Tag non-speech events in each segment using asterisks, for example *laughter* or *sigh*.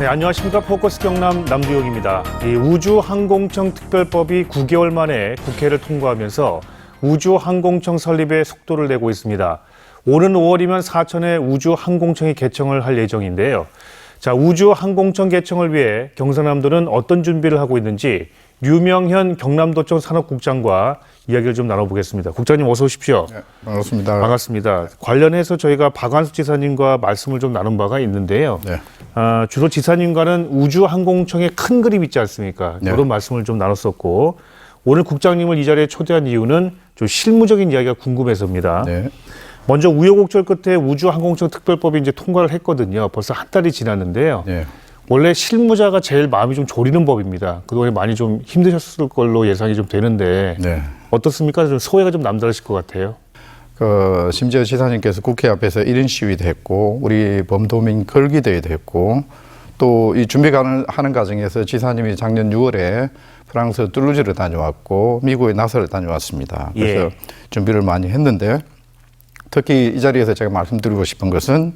네, 안녕하십니까. 포커스 경남 남두영입니다. 이 우주항공청 특별법이 9개월 만에 국회를 통과하면서 우주항공청 설립에 속도를 내고 있습니다. 오는 5월이면 사천에 우주항공청이 개청을 할 예정인데요. 자, 우주항공청 개청을 위해 경상남도는 어떤 준비를 하고 있는지 류명현 경남도청 산업국장과 이야기를 좀 나눠보겠습니다. 국장님 어서 오십시오. 네, 반갑습니다. 반갑습니다. 관련해서 저희가 박완수 지사님과 말씀을 좀 나눈 바가 있는데요. 네. 아, 주로 지사님과는 우주항공청의 큰 그림 있지 않습니까? 네. 그런 말씀을 좀 나눴었고 오늘 국장님을 이 자리에 초대한 이유는 좀 실무적인 이야기가 궁금해서입니다. 네. 먼저 우여곡절 끝에 우주항공청 특별법이 이제 통과를 했거든요. 벌써 한 달이 지났는데요. 네. 원래 실무자가 제일 마음이 좀 졸이는 법입니다. 그동안에 많이 좀 힘드셨을 걸로 예상이 좀 되는데 네. 어떻습니까? 좀 소외가 좀 남다르실 것 같아요. 그 심지어 지사님께서 국회 앞에서 1인 시위도 했고 우리 범도민 걸기대회도 했고 또 이 준비 하는 과정에서 지사님이 작년 6월에 프랑스 뚜루즈를 다녀왔고 미국에 나사를 다녀왔습니다. 그래서 예. 준비를 많이 했는데 특히 이 자리에서 제가 말씀드리고 싶은 것은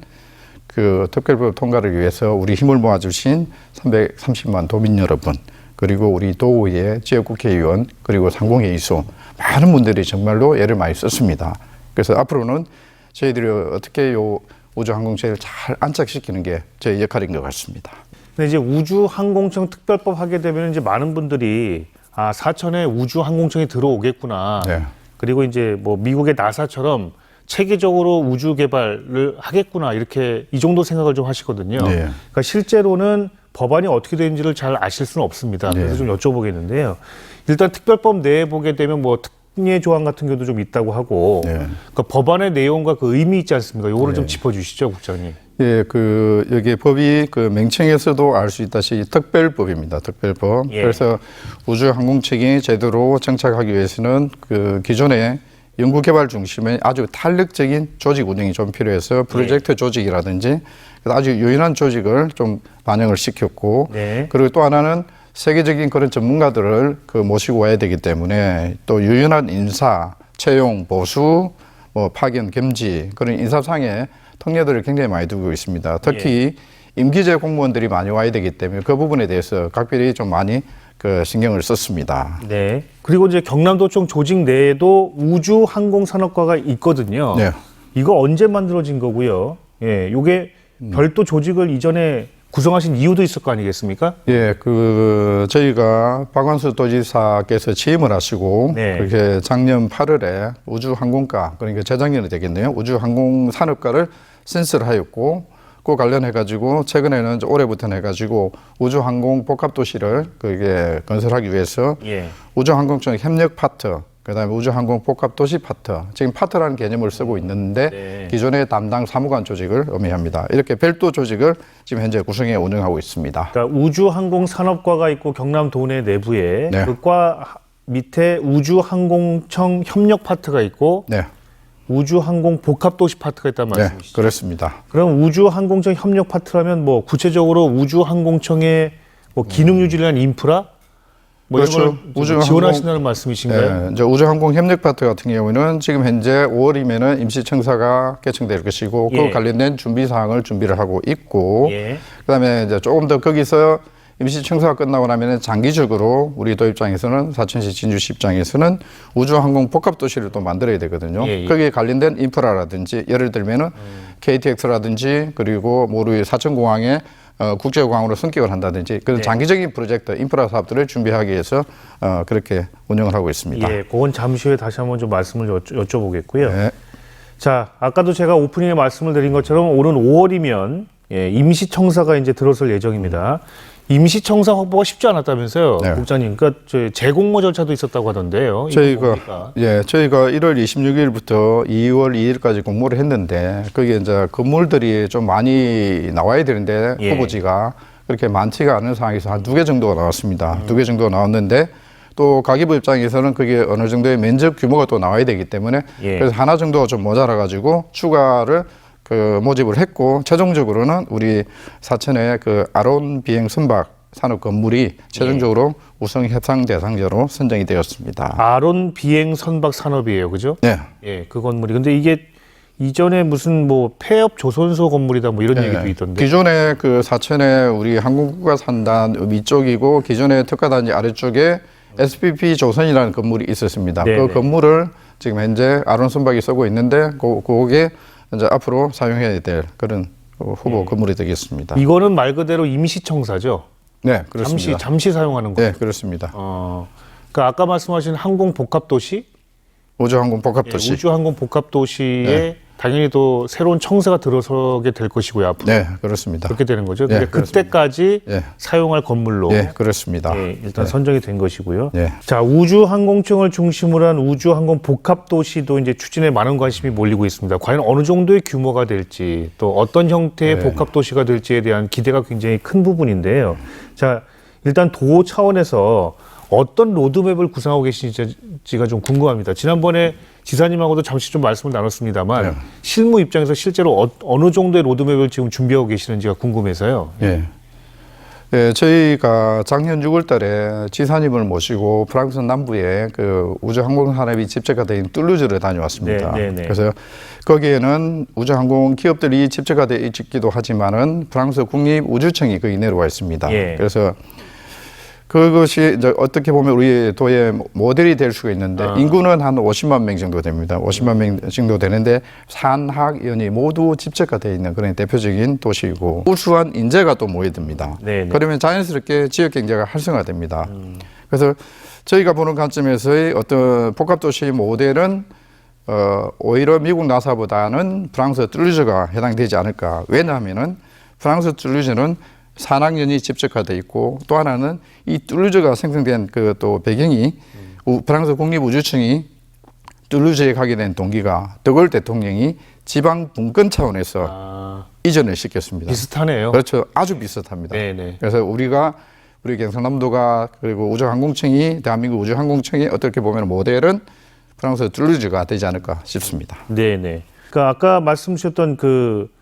그 특별법 통과를 위해서 우리 힘을 모아주신 330만 도민 여러분 그리고 우리 도의회 지역 국회의원 그리고 상공회의소 많은 분들이 정말로 애를 많이 썼습니다. 그래서 앞으로는 저희들이 어떻게 요 우주 항공체를 잘 안착시키는 게 저희 역할인 것 같습니다. 근데 이제 우주 항공청 특별법 하게 되면 이제 많은 분들이 아 사천에 우주 항공청이 들어오겠구나. 네. 그리고 이제 뭐 미국의 나사처럼 체계적으로 우주 개발을 하겠구나 이렇게 이 정도 생각을 좀 하시거든요. 네. 그러니까 실제로는 법안이 어떻게 되는지를 잘 아실 수는 없습니다. 그래서 네. 좀 여쭤보겠는데요. 일단 특별법 내에 보게 되면 뭐 특례 조항 같은 경우도 좀 있다고 하고, 네. 그러니까 법안의 내용과 그 의미 있지 않습니까? 요거를 좀 짚어주시죠, 국장님. 예, 그 여기 법이 그 명칭에서도 알 수 있다시피 특별법입니다. 특별법. 예. 그래서 우주항공청이 제대로 정착하기 위해서는 그 기존의 연구 개발 중심의 아주 탄력적인 조직 운영이 좀 필요해서 프로젝트 조직이라든지 아주 유연한 조직을 좀 반영을 시켰고 네. 그리고 또 하나는 세계적인 그런 전문가들을 그 모시고 와야 되기 때문에 또 유연한 인사, 채용, 보수, 뭐 파견, 겸지 그런 인사상의 통례들을 굉장히 많이 두고 있습니다. 특히 임기제 공무원들이 많이 와야 되기 때문에 그 부분에 대해서 각별히 좀 많이 그 신경을 썼습니다. 네. 그리고 이제 경남도청 조직 내에도 우주 항공산업과가 있거든요. 네. 이거 언제 만들어진 거고요? 예, 요게 별도 조직을 이전에 구성하신 이유도 있을 거 아니겠습니까? 예, 그 저희가 박완수 도지사께서 취임을 하시고 네. 그렇게 작년 8월에 우주항공과 그러니까 재작년이 되겠네요. 우주항공산업과를 센스를 하였고 그 관련해 가지고 최근에는 이제 올해부터는 해 가지고 우주항공 복합도시를 그게 건설하기 위해서 예. 우주항공청 협력 파트 그다음에 우주항공 복합 도시 파트 지금 파트라는 개념을 쓰고 있는데 네. 기존의 담당 사무관 조직을 의미합니다. 이렇게 별도 조직을 지금 현재 구성해 운영하고 있습니다. 그러니까 우주항공 산업과가 있고 경남 도내 내부에 네. 그과 밑에 우주항공청 협력 파트가 있고 네. 우주항공 복합도시 파트가 있다는 네, 말씀이시죠? 그렇습니다. 그럼 우주항공청 협력 파트라면 뭐 구체적으로 우주항공청의 뭐 기능 유지를 인프라 뭐 그렇죠. 이런 걸 지원하신다는 말씀이신가요? 네, 이제 우주항공 협력 파트 같은 경우는 지금 현재 5월이면은 임시청사가 개청될 것이고 예. 그 관련된 준비 사항을 준비를 하고 있고 예. 그다음에 이제 조금 더 거기서 임시청사가 끝나고 나면은 장기적으로 우리 도 입장에서는 사천시 진주시 입장에서는 우주항공 복합도시를 또 만들어야 되거든요. 예, 예. 거기에 관련된 인프라라든지 예를 들면은 KTX라든지 그리고 뭐 우리 사천공항에 어, 국제공항으로 승격을 한다든지 그런 네. 장기적인 프로젝트 인프라 사업들을 준비하기 위해서 어, 그렇게 운영을 하고 있습니다. 예, 그건 잠시 후에 다시 한번 좀 말씀을 여쭤, 여쭤보겠고요. 네. 자, 아까도 제가 오프닝에 말씀을 드린 것처럼 오는 5월이면 예, 임시청사가 이제 들어설 예정입니다. 임시 청사 확보가 쉽지 않았다면서요, 네. 국장님. 그러니까 저 재공모 절차도 있었다고 하던데요. 저희가? 예 저희가 1월 26일부터 2월 2일까지 공모를 했는데 거기에 이제 건물들이 좀 많이 나와야 되는데 예. 후보지가 그렇게 많지가 않은 상황에서 한 두 개 정도가 나왔습니다. 음. 두개 정도가 나왔는데 또 가기부 입장에서는 그게 어느 정도의 면적 규모가 또 나와야 되기 때문에 예. 그래서 하나 정도가 좀 모자라 가지고 추가를 그 모집을 했고 최종적으로는 우리 사천의 그 아론 비행 선박 산업 건물이 최종적으로 우성 협상 대상자로 선정이 되었습니다. 아론 비행 선박 산업이에요, 그죠? 네. 예, 그 건물이. 근데 이게 이전에 무슨 뭐 폐업 조선소 건물이다 뭐 이런 얘기도 있던데. 기존에 그 사천에 우리 한국국가 산단 위쪽이고 기존에 특가단지 아래쪽에 SPP 조선이라는 건물이 있었습니다. 네네. 그 건물을 지금 현재 아론 선박이 쓰고 있는데 그, 그게 이제 앞으로 사용해야 될 그런 어, 후보 네. 건물이 되겠습니다. 이거는 말 그대로 임시청사죠. 네, 잠시 그렇습니다. 잠시 사용하는 거. 네, 그렇습니다. 어. 그 아까 말씀하신 항공 복합 도시, 우주항공 예, 복합도시. 우주 항공 복합 도시에 네. 당연히 또 새로운 청사가 들어서게 될 것이고요 앞으로 네, 그렇습니다. 그렇게 되는 거죠. 네, 근데 그렇습니다. 그때까지 네, 사용할 건물로 네, 그렇습니다. 예, 일단 네. 선정이 된 것이고요. 네. 자, 우주항공청을 중심으로 한 우주항공 복합도시도 이제 추진에 많은 관심이 몰리고 있습니다. 과연 어느 정도의 규모가 될지 또 어떤 형태의 네. 복합도시가 될지에 대한 기대가 굉장히 큰 부분인데요. 자, 일단 도 차원에서 어떤 로드맵을 구상하고 계신지가 좀 궁금합니다. 지난번에 지사님하고도 잠시 좀 말씀을 나눴습니다만 네. 실무 입장에서 실제로 어, 어느 정도의 로드맵을 지금 준비하고 계시는지가 궁금해서요. 예. 예, 저희가 작년 6월 달에 지사님을 모시고 프랑스 남부에 그 우주항공산업이 집적화 된 툴루즈를 다녀왔습니다. 네, 네, 네. 그래서 거기에는 우주항공 기업들이 집적화되어 있기도 하지만은 프랑스 국립우주청이 거기 내려와 있습니다. 예. 그래서 그것이 이제 어떻게 보면 우리 도의 모델이 될 수가 있는데 아. 인구는 한 50만 명 정도 됩니다. 50만 명 정도 되는데 산학 연이 모두 집적화되어 있는 그런 대표적인 도시이고 우수한 인재가 또 모여듭니다. 네, 네. 그러면 자연스럽게 지역 경제가 활성화됩니다. 음. 그래서 저희가 보는 관점에서의 어떤 복합 도시 모델은 어, 오히려 미국 나사보다는 프랑스 툴루즈가 해당되지 않을까. 왜냐하면은 프랑스 툴루즈는 산학연이 집적화돼 있고 또 하나는 이 툴루즈가 생성된 그 또 배경이 우- 프랑스 국립우주청이 툴루즈에 가게 된 동기가 드골 대통령이 지방 분권 차원에서 아, 이전을 시켰습니다. 비슷하네요. 그렇죠. 아주 비슷합니다. 네네. 그래서 우리가 우리 경상남도가 그리고 우주항공청이 대한민국 우주항공청이 어떻게 보면 모델은 프랑스 툴루즈가 되지 않을까 싶습니다. 네네. 그러니까 아까 말씀 주셨던 그 어,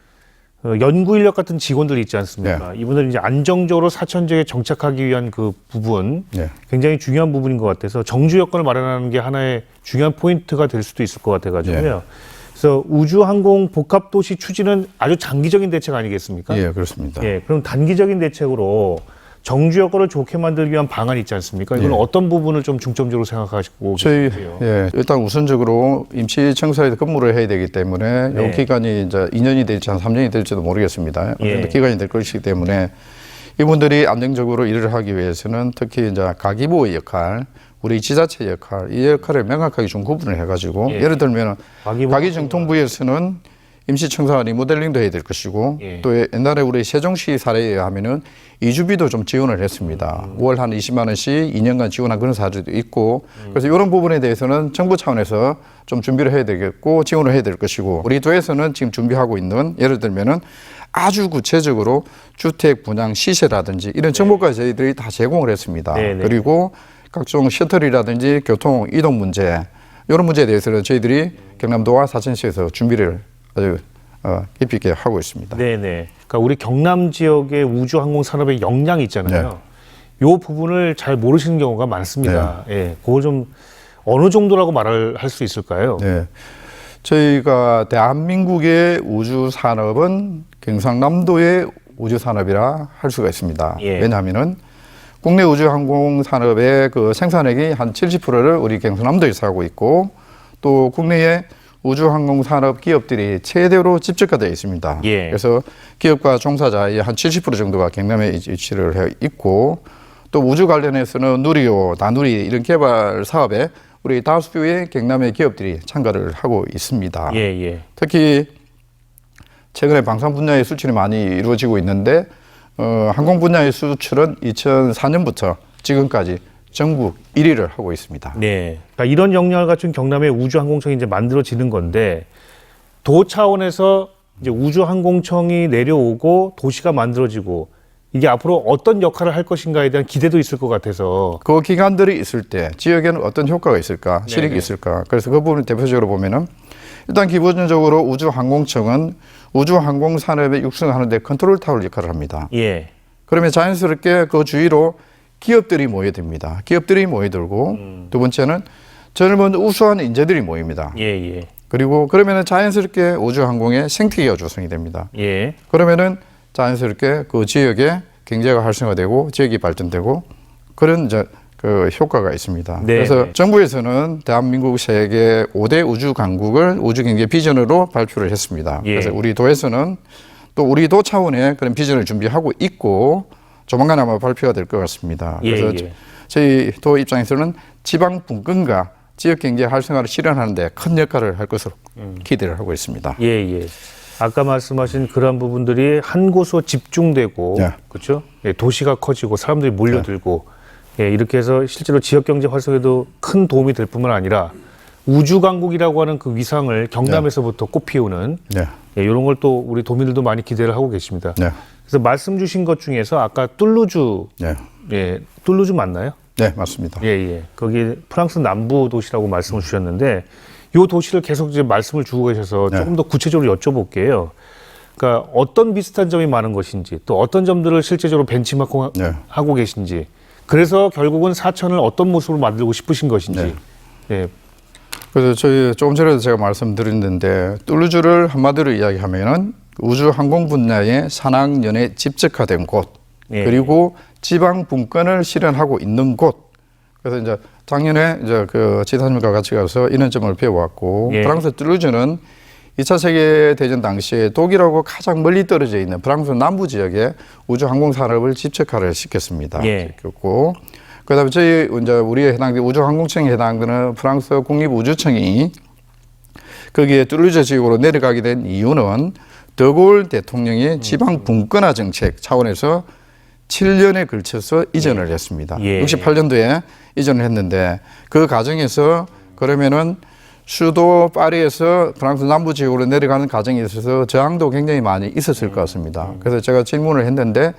연구 인력 같은 직원들 있지 않습니까? 이분들 이제 안정적으로 사천 지역에 정착하기 위한 그 부분 네. 굉장히 중요한 부분인 것 같아서 정주 여건을 마련하는 게 하나의 중요한 포인트가 될 수도 있을 것 같아가지고요. 그래서 우주 항공 복합 도시 추진은 아주 장기적인 대책 아니겠습니까? 예, 그렇습니다. 예, 그럼 단기적인 대책으로 정주 여건을 좋게 만들기 위한 방안이 있지 않습니까? 이건 예. 어떤 부분을 좀 중점적으로 생각하시고 저희 계세요? 예, 일단 우선적으로 임시 청사에서 근무를 해야 되기 때문에 네. 이 기간이 이제 2년이 될지 한 3년이 될지도 모르겠습니다. 예. 기간이 될 것이기 때문에 이분들이 안정적으로 일을 하기 위해서는 특히 이제 가기부의 역할, 우리 지자체 역할, 이 역할을 명확하게 좀 구분을 해가지고 예. 예. 를 들면 가기정통부에서는 임시청사 리모델링도 해야 될 것이고 예. 또 옛날에 우리 세종시 사례에 의하면은 이주비도 좀 지원을 했습니다. 음. 월한 20만 원씩 2년간 지원한 그런 사례도 있고 그래서 이런 부분에 대해서는 정부 차원에서 좀 준비를 해야 되겠고 지원을 해야 될 것이고 우리 도에서는 지금 준비하고 있는 예를 들면은 아주 구체적으로 주택 분양 시세라든지 이런 정보까지 저희들이 다 제공을 했습니다. 네, 네. 그리고 각종 셔틀이라든지 교통 이동 문제 이런 문제에 대해서는 저희들이 경남도와 사천시에서 준비를 아주 어, 깊이 있게 하고 있습니다. 네네. 그러니까 우리 경남 지역의 우주 항공 산업의 역량이 있잖아요. 네. 요 부분을 잘 모르시는 경우가 많습니다. 예, 그걸 좀 어느 정도라고 말을 할 수 있을까요? 네. 저희가 대한민국의 우주 산업은 경상남도의 우주 산업이라 할 수가 있습니다. 예. 왜냐하면은 국내 우주 항공 산업의 그 생산액이 한 70%를 우리 경상남도에서 하고 있고 또 국내에 우주 항공 산업 기업들이 최대로 집적화되어 있습니다. 예. 그래서 기업과 종사자의 한 70% 정도가 경남에 위치를 해 있고 또 우주 관련해서는 누리호, 다누리 이런 개발 사업에 우리 다수의 경남의 기업들이 참가를 하고 있습니다. 예, 예. 특히 최근에 방산 분야의 수출이 많이 이루어지고 있는데 어, 항공 분야의 수출은 2004년부터 지금까지 전국 1위를 하고 있습니다. 네. 그러니까 이런 역량을 갖춘 경남의 우주 항공청이 이제 만들어지는 건데 도 차원에서 이제 우주 항공청이 내려오고 도시가 만들어지고 이게 앞으로 어떤 역할을 할 것인가에 대한 기대도 있을 것 같아서 그 기관들이 있을 때 지역에는 어떤 효과가 있을까, 실익이 네네. 있을까. 그래서 그 부분을 대표적으로 보면은 일단 기본적으로 우주항공청은 우주항공 산업에 육성하는 데 컨트롤 타워 역할을 합니다. 예. 그러면 자연스럽게 그 주위로 기업들이 모여듭니다. 기업들이 모여들고 두 번째는 젊은 우수한 인재들이 모입니다. 예, 예. 그리고 그러면은 자연스럽게 우주항공의 생태계가 조성이 됩니다. 예. 그러면은 자연스럽게 그 지역의 경제가 활성화되고 지역이 발전되고 그런 이제 그 효과가 있습니다. 네, 그래서 네. 정부에서는 대한민국 세계 5대 우주 강국을 우주 경제 비전으로 발표를 했습니다. 예. 그래서 우리 도에서는 또 우리 도 차원의 그런 비전을 준비하고 있고 조만간 아마 발표가 될 것 같습니다. 예, 그래서 예. 저희 도 입장에서는 지방 분권과 지역 경제 활성화를 실현하는데 큰 역할을 할 것으로 음. 기대를 하고 있습니다. 예, 예. 아까 말씀하신 그런 부분들이 한 곳으로 집중되고 네. 그렇죠? 예, 도시가 커지고 사람들이 몰려들고 예, 이렇게 해서 실제로 지역 경제 활성에도 큰 도움이 될 뿐만 아니라 우주 강국이라고 하는 그 위상을 경남에서부터 꽃피우는 네, 예, 이런 걸 또 우리 도민들도 많이 기대를 하고 계십니다. 네, 그래서 말씀 주신 것 중에서 아까 뚫루주 네, 예, 뚫루주 맞나요? 네, 맞습니다. 예, 예. 거기 프랑스 남부 도시라고 말씀을 주셨는데 이 도시를 계속 이제 말씀을 주고 계셔서 네. 조금 더 구체적으로 여쭤볼게요. 그러니까 어떤 비슷한 점이 많은 것인지 또 어떤 점들을 실제적으로 벤치마킹 네. 하고 계신지 그래서 결국은 사천을 어떤 모습으로 만들고 싶으신 것인지 네. 예, 그래서 저희 조금 전에도 제가 말씀드렸는데 뚫루주를 한마디로 이야기하면은 우주 항공 분야의 산학연에 집적화된 곳 예. 그리고 지방 분권을 실현하고 있는 곳. 그래서 이제 작년에 이제 그 지사님과 같이 가서 이런 점을 배워왔고 예. 프랑스 뚫루주는 2차 세계 대전 당시에 독일하고 가장 멀리 떨어져 있는 프랑스 남부 지역에 우주 항공 산업을 집적화를 시켰습니다. 예. 시켰고 그다음에 저희 이제 우리에 해당되는 우주 항공청에 해당되는 프랑스 국립 우주청이 거기에 뚫루즈 지역으로 내려가게 된 이유는 더골 대통령의 지방 분권화 정책 차원에서 7년에 걸쳐서 이전을 했습니다. 예. 68년도에 이전을 했는데 그 과정에서 그러면은 수도 파리에서 프랑스 남부 지역으로 내려가는 과정에 있어서 저항도 굉장히 많이 있었을 것 같습니다. 그래서 제가 질문을 했는데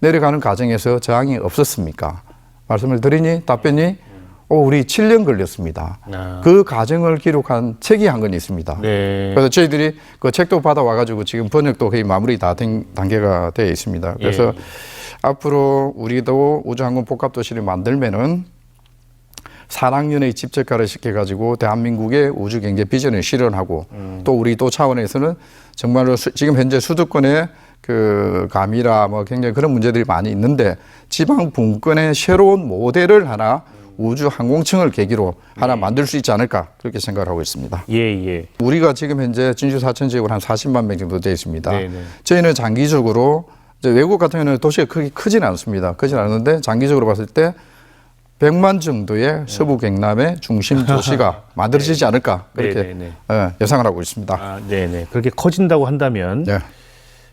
내려가는 과정에서 저항이 없었습니까? 말씀을 드리니 답변이 어, 우리 7년 걸렸습니다. 아. 그 과정을 기록한 책이 한건 있습니다. 네. 그래서 저희들이 그 책도 받아와가지고 지금 번역도 거의 마무리 다 된 단계가 되어 있습니다. 그래서 예. 앞으로 우리도 우주항공 복합도시를 만들면은 산학연의 집적화를 시켜가지고 대한민국의 우주경제 비전을 실현하고 또 우리 도 차원에서는 정말로 수- 지금 현재 수도권의 그 감이라 뭐 굉장히 그런 문제들이 많이 있는데 지방 분권의 새로운 모델을 하나 우주 항공청을 계기로 하나 만들 수 있지 않을까 그렇게 생각을 하고 있습니다. 예, 예. 우리가 지금 현재 진주 사천 지역으로 한 40만 명 정도 되어 있습니다. 네, 네. 저희는 장기적으로 외국 같은 경우는 도시가 크게 크진 않습니다. 크진 않은데 장기적으로 봤을 때 100만 정도의 서부 경남의 중심 도시가 *laughs* 만들어지지 않을까 그렇게 네, 네, 예, 예상을 하고 있습니다. 아, 네, 네. 그렇게 커진다고 한다면 네.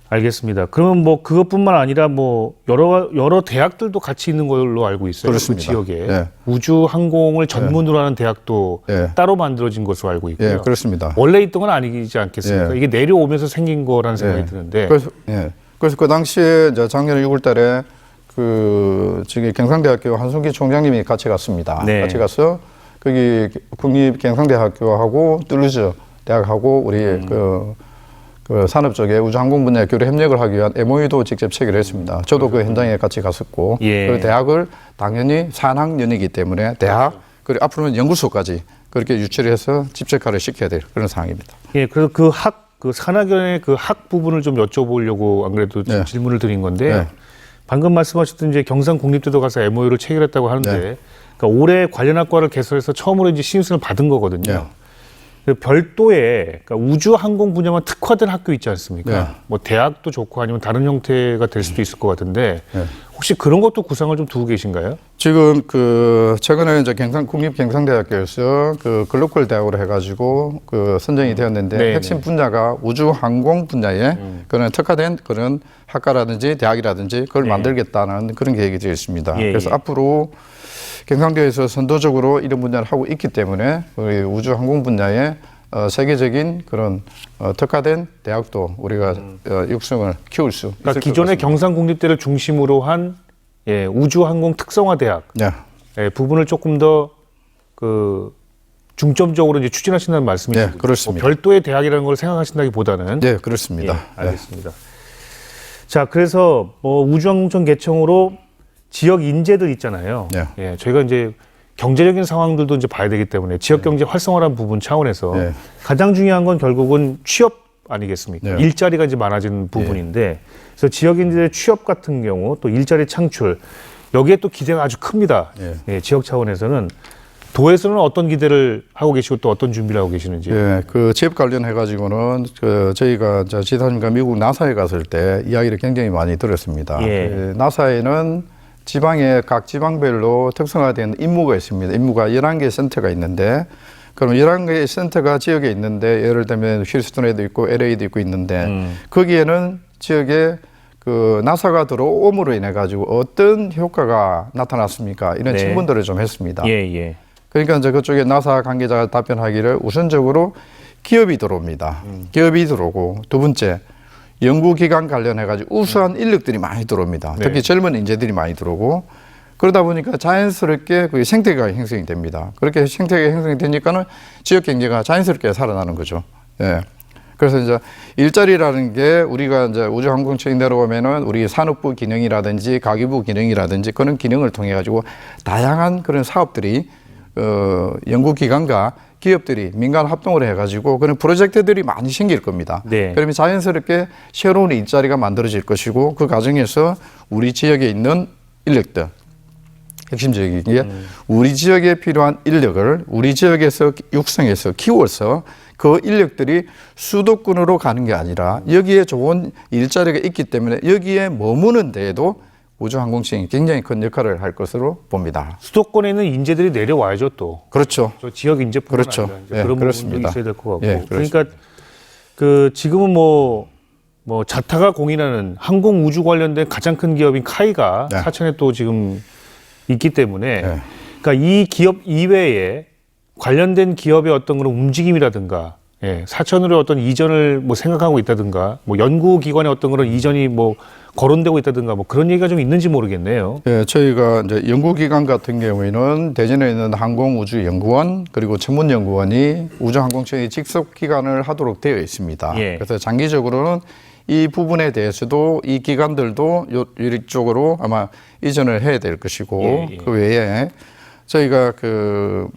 알겠습니다. 그러면 뭐 그것뿐만 아니라 뭐 여러 여러 대학들도 같이 있는 걸로 알고 있어요. 그렇습니다. 그 지역에 네. 우주 항공을 전문으로 하는 대학도 네. 따로 만들어진 것으로 알고 있고요. 예, 그렇습니다. 원래 있던 건 아니지 않겠습니까? 예. 이게 내려오면서 생긴 거라는 생각이 예. 드는데. 그래서 예. 그래서 그 당시에 이제 작년 6월 달에 그 저기 경상대학교 한순기 총장님이 같이 갔습니다. 네. 같이 가서 거기 국립 경상대학교하고 뚫루즈 대학하고 우리 음. 그, 그 산업 쪽에 우주 항공 분야에 교류 협력을 하기 위한 MOU도 직접 체결했습니다. 저도 그 현장에 같이 갔었고 예. 그 대학을 당연히 산학연이기 때문에 대학 그리고 앞으로는 연구소까지 그렇게 유치를 해서 집적화를 시켜야 될 그런 상황입니다. 예, 그래서 그 학, 그 산학연의 그 학 부분을 좀 여쭤보려고 안 그래도 좀 네. 질문을 드린 건데요. 네. 방금 말씀하셨던 이제 경상 국립대도 가서 MOU를 체결했다고 하는데, 네. 그러니까 올해 관련 학과를 개설해서 처음으로 이제 신입생을 받은 거거든요. 네. 그 별도의 그러니까 우주 항공 분야만 특화된 학교 있지 않습니까? 네. 뭐 대학도 좋고 아니면 다른 형태가 될 수도 있을 것 같은데 네. 혹시 그런 것도 구상을 좀 두고 계신가요? 지금 그 최근에 이제 경상 국립 경상대학교에서 그 글로컬 대학으로 해가지고 그 선정이 되었는데 네, 핵심 분야가 우주 항공 분야에 그런 특화된 그런 학과라든지 대학이라든지 그걸 네. 만들겠다는 그런 계획이 되어 있습니다. 예, 그래서 예. 앞으로 경상대에서 선도적으로 이런 분야를 하고 있기 때문에 우리 우주 항공 분야에 어, 세계적인 그런 어, 특화된 대학도 우리가 어, 육성을 키울 수 그러니까 것 기존의 같습니다. 경상국립대를 중심으로 한 예, 우주 항공 특성화 대학 네. 예, 부분을 조금 더그 중점적으로 이제 추진하신다는 말씀이시죠? 네, 그렇습니다. 뭐 별도의 대학이라는 걸 생각하신다기보다는 네, 그렇습니다. 예, 네. 알겠습니다. 자, 그래서 뭐 우주항공청 개청으로 지역 인재들 있잖아요. 네. 예, 저희가 이제 경제적인 상황들도 이제 봐야 되기 때문에 지역 경제 활성화라는 부분 차원에서 네. 가장 중요한 건 결국은 취업 아니겠습니까? 네. 일자리가 이제 많아지는 부분인데 그래서 지역인들의 취업 같은 경우 또 일자리 창출 여기에 또 기대가 아주 큽니다. 네. 예, 지역 차원에서는 도에서는 어떤 기대를 하고 계시고 또 어떤 준비를 하고 계시는지. 예, 그 지역 관련해 가지고는 그 저희가 저 지사님과 미국 나사에 갔을 때 이야기를 굉장히 많이 들었습니다. 예. 그 나사에는 지방의 각 지방별로 특성화된 임무가 있습니다. 임무가 11개 센터가 있는데 그럼 11개의 센터가 지역에 있는데 예를 들면 휴스턴에도 있고 LA도 있고 있는데 음. 거기에는 지역에 그 나사가 들어옴으로 인해 가지고 어떤 효과가 나타났습니까? 이런 네. 질문들을 좀 했습니다. 예, 예. 그러니까 이제 그쪽에 나사 관계자가 답변하기를 우선적으로 기업이 들어옵니다. 기업이 들어오고 두 번째 연구기관 관련해 가지고 우수한 인력들이 많이 들어옵니다. 네. 특히 젊은 인재들이 많이 들어오고 그러다 보니까 자연스럽게 그 생태계가 형성이 됩니다. 그렇게 생태계가 형성이 되니까는 지역 경제가 자연스럽게 살아나는 거죠. 예. 그래서 이제 일자리라는 게 우리가 이제 우주항공청이 내려오면은 우리 산업부 기능이라든지 가기부 기능이라든지 그런 기능을 통해 가지고 다양한 그런 사업들이 어, 연구기관과 기업들이 민간 합동을 해가지고 그런 프로젝트들이 많이 생길 겁니다. 네. 그러면 자연스럽게 새로운 일자리가 만들어질 것이고 그 과정에서 우리 지역에 있는 인력들 핵심적인 게 우리 지역에 필요한 인력을 우리 지역에서 육성해서 키워서 그 인력들이 수도권으로 가는 게 아니라 여기에 좋은 일자리가 있기 때문에 여기에 머무는 데에도 우주항공청이 굉장히 큰 역할을 할 것으로 봅니다. 수도권에 있는 인재들이 내려와야죠 또. 그렇죠. 저 지역 인재뿐만 그렇죠. 아니라 이제 예, 그런 그렇습니다. 부분도 있어야 될 것 같고. 예, 그러니까 그 지금은 뭐, 뭐 자타가 공인하는 항공 우주 관련된 가장 큰 기업인 카이가 네. 사천에 또 지금 있기 때문에 네. 그러니까 이 기업 이외에 관련된 기업의 어떤 그런 움직임이라든가 예, 사천으로 어떤 이전을 뭐 생각하고 있다든가 뭐 연구기관의 어떤 그런 이전이 뭐 거론되고 있다든가 뭐 그런 얘기가 좀 있는지 모르겠네요. 예, 저희가 이제 연구기관 같은 경우에는 대전에 있는 항공우주연구원 그리고 천문연구원이 우주항공청의 직속 기관을 하도록 되어 있습니다. 예. 그래서 장기적으로는 이 부분에 대해서도 이 기관들도 요, 이쪽으로 아마 이전을 해야 될 것이고 예, 예. 그 외에 저희가 그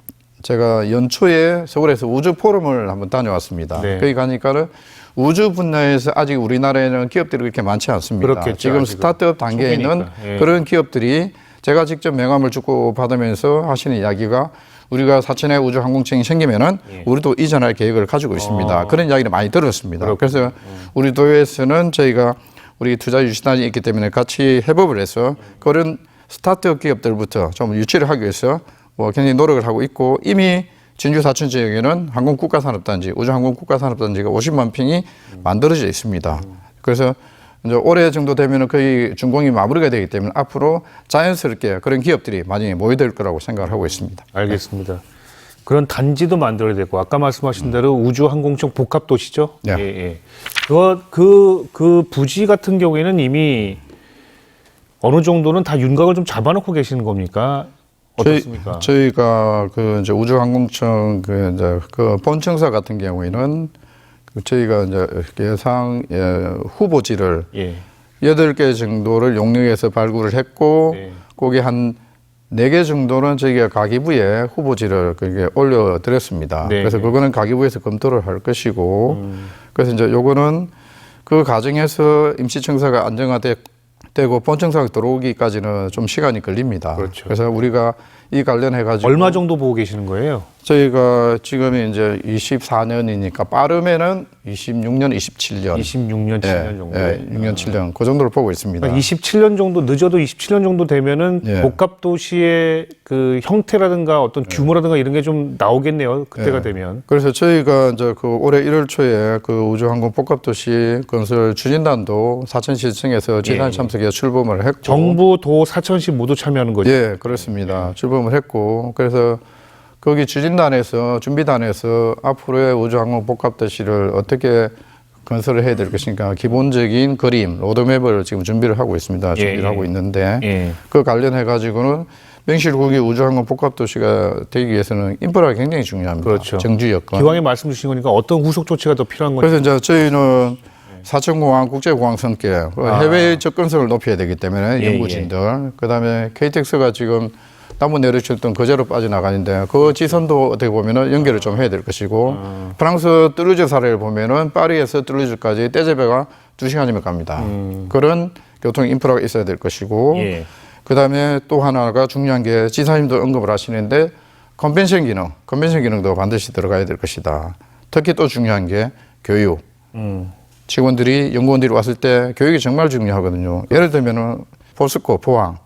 제가 연초에 서울에서 우주 포럼을 한번 다녀왔습니다. 네. 거기 가니까는 우주 분야에서 아직 우리나라에는 기업들이 그렇게 많지 않습니다. 그렇겠죠, 지금 아직은. 스타트업 단계에 있는 초기니까. 예. 그런 기업들이 제가 직접 명함을 주고 받으면서 하시는 이야기가 우리가 사천에 우주 항공청이 생기면은 예. 우리도 이전할 계획을 가지고 있습니다. 어. 그런 이야기를 많이 들었습니다. 그렇군요. 그래서 우리 도에서는 저희가 우리 투자 유치단이 있기 때문에 같이 협업을 해서 그런 스타트업 기업들부터 좀 유치를 하기 위해서 뭐 굉장히 노력을 하고 있고 이미 진주 사천 지역에는 항공 국가 산업단지 우주 항공 국가 산업단지가 50만 평이 만들어져 있습니다. 그래서 이제 올해 정도 되면은 거의 준공이 마무리가 되기 때문에 앞으로 자연스럽게 그런 기업들이 많이 모여들 거라고 생각을 하고 있습니다. 알겠습니다. 그런 단지도 만들어야 되고 아까 말씀하신 대로 우주 항공청 복합 도시죠. 네. 예, 예. 그거 그, 그 부지 같은 경우에는 이미 어느 정도는 다 윤곽을 좀 잡아놓고 계시는 겁니까? 어떻습니까? 저희, 가그 이제 우주항공청 그 이제 그 본청사 같은 경우에는 그 저희가 이제 예상 예, 후보지를 예. 여덟 개 정도를 용역해서 발굴을 했고 네. 거기 한 네 개 정도는 저희가 가기부에 후보지를 그게 올려드렸습니다. 네. 그래서 그거는 가기부에서 검토를 할 것이고 음. 그래서 이제 요거는 그 과정에서 임시청사가 안정화되 고 본청사가 들어오기까지는 좀 시간이 걸립니다. 그렇죠. 래서 우리가 이 관련해 가지고 얼마 정도 보고 계시는 거예요? 저희가 지금이 이제 24년이니까 빠르면은 26년, 27년. 26년, 7년 정도. 예, 6년, 7년. 그 정도를 보고 있습니다. 그러니까 27년 정도 늦어도 27년 정도 되면은 예. 복합 도시의 그 형태라든가 어떤 규모라든가 이런 게 좀 나오겠네요. 그때가 예. 되면. 그래서 저희가 이제 그 올해 1월 초에 그 우주항공 복합 도시 건설 추진단도 사천시청에서 지단 예. 참석에 출범을 했고. 정부, 도, 사천시 모두 참여하는 거죠. 예, 그렇습니다. 출범을 했고. 그래서 거기 추진단에서, 준비단에서 앞으로의 우주항공 복합도시를 어떻게 건설을 해야 될 것인가 기본적인 그림, 로드맵을 지금 준비를 하고 있습니다. 준비를 예. 하고 있는데. 예. 그 관련해 가지고는 명실국이 우주항공 복합도시가 되기 위해서는 인프라가 굉장히 중요합니다. 그렇죠. 정주 여건. 기왕에 말씀 주신 거니까 어떤 후속 조치가 더 필요한 건지. 그래서 이제 저희는 사천공항 국제공항 성격 아. 해외 접근성을 높여야 되기 때문에 예, 연구진들 그다음에 KTX가 지금 나무 내려쳤던 거제로 빠져나가는데 그 지선도 어떻게 보면은 연결을 좀 해야 될 것이고 프랑스 뚜르즈 사례를 보면은 파리에서 뚜르즈까지 떼제배가 두 시간이면 갑니다. 그런 교통 인프라가 있어야 될 것이고 예. 그다음에 또 하나가 중요한 게 지사님도 언급을 하시는데 컨벤션 기능, 컨벤션 기능도 반드시 들어가야 될 것이다. 특히 또 중요한 게 교육. 음. 직원들이 연구원들이 왔을 때 교육이 정말 중요하거든요. 예를 들면은 포스코 포항,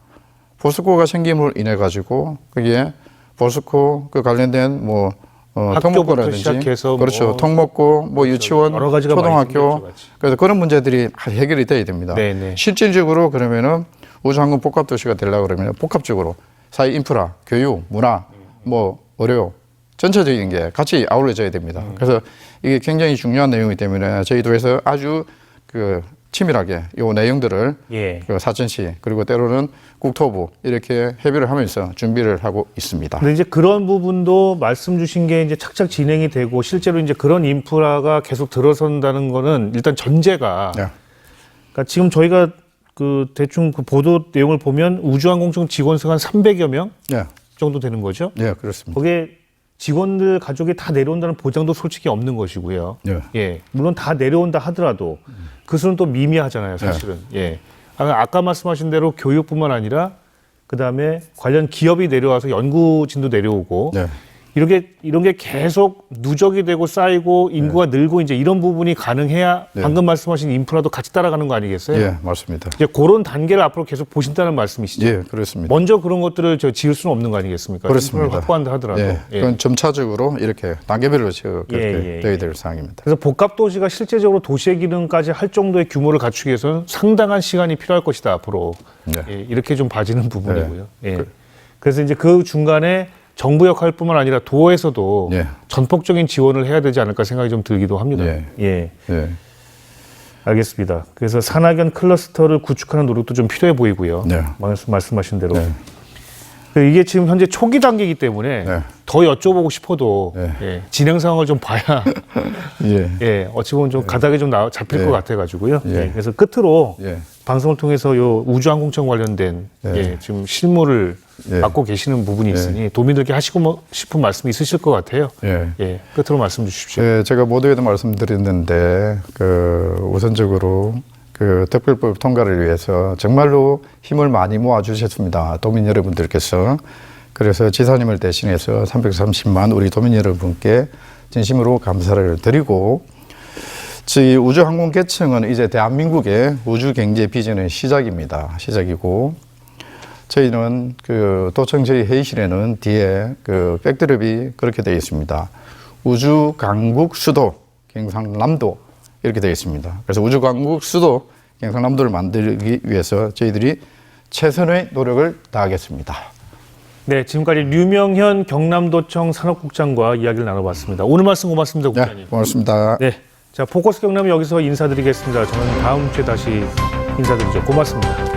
포스코가 생김을 인해 가지고 거기에 포스코 그 관련된 뭐 어, 학교부터 통목고라든지 시작해서 그렇죠 뭐 통목고 뭐 유치원 초등학교 생겼죠, 같이. 그래서 그런 문제들이 해결이 돼야 됩니다. 네네. 실질적으로 그러면은 우주항공 복합 도시가 되려고 그러면 복합적으로 사회 인프라, 교육, 문화, 뭐 의료 전체적인 게 같이 아울러져야 됩니다. 그래서 이게 굉장히 중요한 내용이기 때문에 저희 도에서 아주 그 치밀하게 요 내용들을 예. 그 사천시 그리고 때로는 국토부 이렇게 협의를 하면서 준비를 하고 있습니다. 근데 이제 그런 부분도 말씀 주신 게 이제 착착 진행이 되고 실제로 이제 그런 인프라가 계속 들어선다는 거는 일단 전제가 네. 그러니까 지금 저희가 그 대충 그 보도 내용을 보면 우주항공청 직원 수가 한 300여 명 예, 정도 되는 거죠. 예, 그렇습니다. 거기에 직원들 가족이 다 내려온다는 보장도 솔직히 없는 것이고요. 예. 예, 물론 다 내려온다 하더라도 그 수는 또 미미하잖아요, 사실은. 예. 아, 아까 말씀하신 대로 교육뿐만 아니라 그 다음에 관련 기업이 내려와서 연구진도 내려오고 네. 이렇게 이런 게 계속 누적이 되고 쌓이고 인구가 늘고 이제 이런 부분이 가능해야 네. 방금 말씀하신 인프라도 같이 따라가는 거 아니겠어요? 예, 맞습니다. 이제 그런 단계를 앞으로 계속 보신다는 말씀이시죠. 예, 그렇습니다. 먼저 그런 것들을 저 지을 수는 없는 거 아니겠습니까? 그렇습니다. 확보한다 하더라도. 예, 예. 그건 점차적으로 이렇게 단계별로 지어 그렇게 예, 예, 되어야 예. 될 사항입니다. 그래서 복합 도시가 실제적으로 도시의 기능까지 할 정도의 규모를 갖추기 위해서는 상당한 시간이 필요할 것이다 앞으로 네. 예, 이렇게 좀 봐지는 부분이고요. 예. 그래서 이제 그 중간에 정부 역할뿐만 아니라 도에서도 예. 전폭적인 지원을 해야 되지 않을까 생각이 좀 들기도 합니다. 예. 예. 예, 알겠습니다. 그래서 산학연 클러스터를 구축하는 노력도 좀 필요해 보이고요. 네. 말씀- 말씀하신 대로. 네. 그 이게 지금 현재 초기 단계이기 때문에 네. 더 여쭤보고 싶어도 네. 예, 진행 상황을 좀 봐야 *laughs* 예, 예, 어찌 보면 좀 가닥이 좀 나, 잡힐 예. 것 같아가지고요. 예. 예, 그래서 끝으로 예. 방송을 통해서 요 우주항공청 관련된 예. 예, 지금 실무를 예. 맡고 계시는 부분이 있으니 도민들께 하시고 뭐 싶은 말씀이 있으실 것 같아요. 예. 예, 끝으로 말씀 주십시오. 예, 제가 모두에도 말씀드렸는데 그 우선적으로 그 특별법 통과를 위해서 정말로 힘을 많이 모아 주셨습니다. 도민 여러분들께서 그래서 지사님을 대신해서 330만 우리 도민 여러분께 진심으로 감사를 드리고 저희 우주항공계층은 이제 대한민국의 우주 경제 비전의 시작입니다. 시작이고 저희는 그 도청 저희 회의실에는 뒤에 그 백드롭이 그렇게 되어 있습니다. 우주 강국 수도 경상남도 이렇게 되어 있습니다. 그래서 우주 강국 수도 경상남도를 만들기 위해서 저희들이 최선의 노력을 다하겠습니다. 네, 지금까지 류명현 경남도청 산업국장과 이야기를 나눠봤습니다. 오늘 말씀 고맙습니다, 네, 국장님. 고맙습니다. 네, 자 포커스 경남 여기서 인사드리겠습니다. 저는 다음 주에 다시 인사드리죠. 고맙습니다.